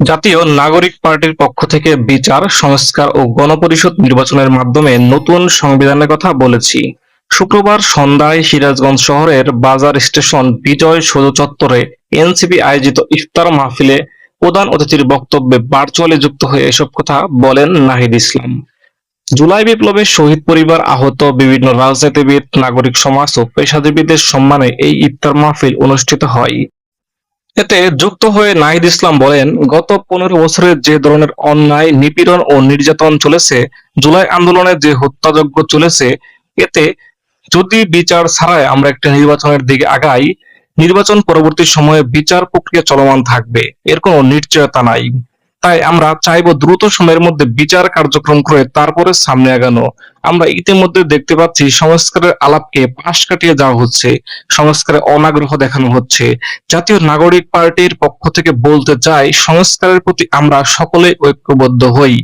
জাতীয় নাগরিক পার্টির পক্ষ থেকে বিচার, সংস্কার ও গণপরিষদ নির্বাচনের মাধ্যমে নতুন সংবিধানের কথা বলেছি। শুক্রবার সন্ধ্যায় সিরাজগঞ্জ শহরের বাজার স্টেশন বিজয় সৌধ চত্বরে এনসিপি আয়োজিত ইফতার মাহফিলে প্রধান অতিথির বক্তব্যে ভার্চুয়ালি যুক্ত হয়ে এসব কথা বলেন নাহিদ ইসলাম। জুলাই বিপ্লবে শহীদ পরিবার আহত বিভিন্ন রাজনীতিবিদ, নাগরিক সমাজ ও পেশাজীবীদের সম্মানে এই ইফতার মাহফিল অনুষ্ঠিত হয়। এতে যুক্ত হয়ে নাহিদ ইসলাম বলেন, গত পনেরো বছরে যে ধরনের অন্যায়, নিপীড়ন ও নির্যাতন চলেছে, জুলাই আন্দোলনে যে হত্যাযজ্ঞ চলেছে, এতে যদি বিচার ছাড়াই আমরা একটা নির্বাচনের দিকে আগাই, নির্বাচন পরবর্তী সময়ে বিচার প্রক্রিয়া চলমান থাকবে। এর কোনো নিশ্চয়তা নাই। তাই আমরা চাইব দ্রুত সময়ের মধ্যে বিচার কার্যক্রম করে তারপরে সামনে আগানো। আমরা ইতিমধ্যে দেখতে পাচ্ছি সংস্কারের আলাপকে পাশ কাটিয়ে যাওয়া হচ্ছে, সংস্কারে অনাগ্রহ দেখানো হচ্ছে। জাতীয় নাগরিক পার্টির পক্ষ থেকে বলতে চাই, সংস্কারের প্রতি আমরা সকলে ঐক্যবদ্ধ হই।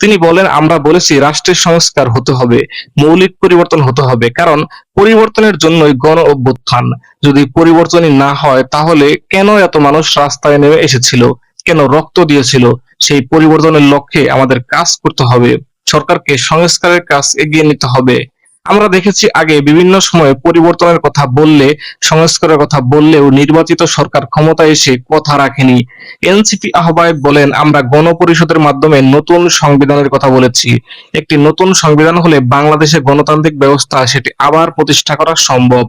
তিনি বলেন, আমরা বলেছি, রাষ্ট্রের সংস্কার হতে হবে, মৌলিক পরিবর্তন হতে হবে, কারণ পরিবর্তনের জন্যই গণ অভ্যুত্থান। যদি পরিবর্তনই না হয়, তাহলে কেন এত মানুষ রাস্তায় নেমে এসেছিল? কেন রক্ত দিয়েছিল? সেই পরিবর্তনের লক্ষ্যে আমাদের কাজ করতে হবে, সরকারকে সংস্কারের কাজ এগিয়ে নিতে হবে। আমরা দেখেছি আগে বিভিন্ন সময়ে পরিবর্তনের কথা বললে, সংস্কারের কথা বললেও নির্বাচিত সরকার ক্ষমতায় এসে কথা রাখেনি। এনসিপি আহ্বায়ক বলেন, আমরা গণপরিষদের মাধ্যমে নতুন সংবিধানের কথা বলেছি। একটি নতুন সংবিধান হলে বাংলাদেশের গণতান্ত্রিক ব্যবস্থা, সেটি আবার প্রতিষ্ঠা করা সম্ভব।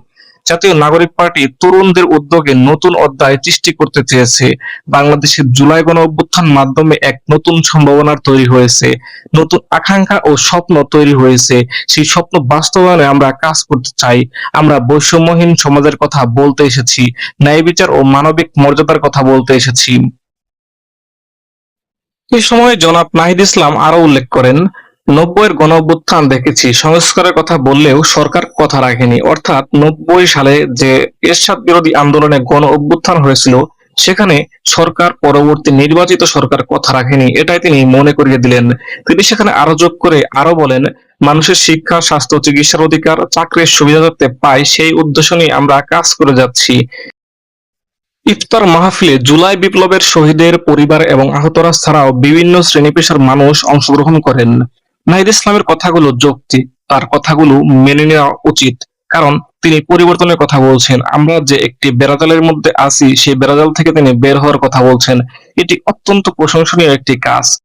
জাতীয় নাগরিক পার্টি তরুণদের উদ্যোগে নতুন অধ্যায় সৃষ্টি করতে চেয়েছে। বাংলাদেশের জুলাই গণ অভ্যুত্থান মাধ্যমে এক নতুন সম্ভাবনার তৈরি হয়েছে। নতুন আকাঙ্ক্ষা ও স্বপ্ন তৈরি হয়েছে। সেই স্বপ্ন বাস্তবায়নে আমরা কাজ করতে চাই। আমরা বৈষম্যহীন সমাজের কথা বলতে এসেছি, ন্যায় বিচার ও মানবিক মর্যাদার কথা বলতে এসেছি। এই সময় জনাব নাহিদ ইসলাম আরও উল্লেখ করেন নব্বইয়ের গণ অভ্যুত্থান দেখেছি। সংস্কারের কথা বললেও সরকার কথা রাখেনি। অর্থাৎ নব্বই সালে যে এরশাদ বিরোধী আন্দোলনে গণ অভ্যুত্থান হয়েছিল, সেখানে সরকার পরবর্তী নির্বাচিত সরকার কথা রাখেনি। এটাই তিনি মনে করিয়ে দিলেন। তিনি সেখানে আরও যোগ করে আরও বলেন, মানুষের শিক্ষা, স্বাস্থ্য, চিকিৎসার অধিকার, চাকরির সুবিধা যাতে পায়, সেই উদ্দেশ্য নিয়ে আমরা কাজ করে যাচ্ছি। ইফতার মাহফিলে জুলাই বিপ্লবের শহীদের পরিবার এবং আহতরা ছাড়াও বিভিন্ন শ্রেণি পেশার মানুষ অংশগ্রহণ করেন। নাহিদ ইসলামের কথাগুলো যৌক্তিক তার কথাগুলো মেনে নেওয়া উচিত। কারণ তিনি পরিবর্তনের কথা বলছেন। আমরা যে একটি বেড়াজালের মধ্যে আছি, সেই বেড়াজাল থেকে তিনি বের হওয়ার কথা বলছেন। এটি অত্যন্ত প্রশংসনীয় একটি কাজ।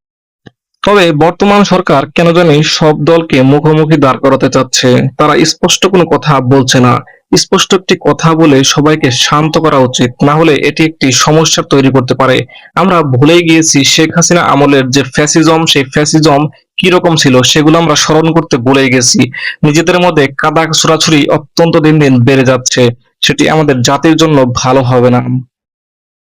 তবে বর্তমান সরকার কেন জানি সব দলকে মুখোমুখি দাঁড় করাতে চাচ্ছে। তারা স্পষ্ট কোনো কথা বলছে না। স্পষ্ট একটি কথা বলে সবাইকে শান্ত করা উচিত। না হলে এটি একটি সমস্যা তৈরি করতে পারে। আমরা ভুলেই গিয়েছি শেখ হাসিনা আমলের যে ফ্যাসিজম, সেই ফ্যাসিজম কি রকম ছিল সেগুলো আমরা স্মরণ করতে ভুলে গেছি। নিজেদের মধ্যে কাদা ছোড়াছুরি অত্যন্ত দিন দিন বেড়ে যাচ্ছে। সেটি আমাদের জাতির জন্য ভালো হবে না।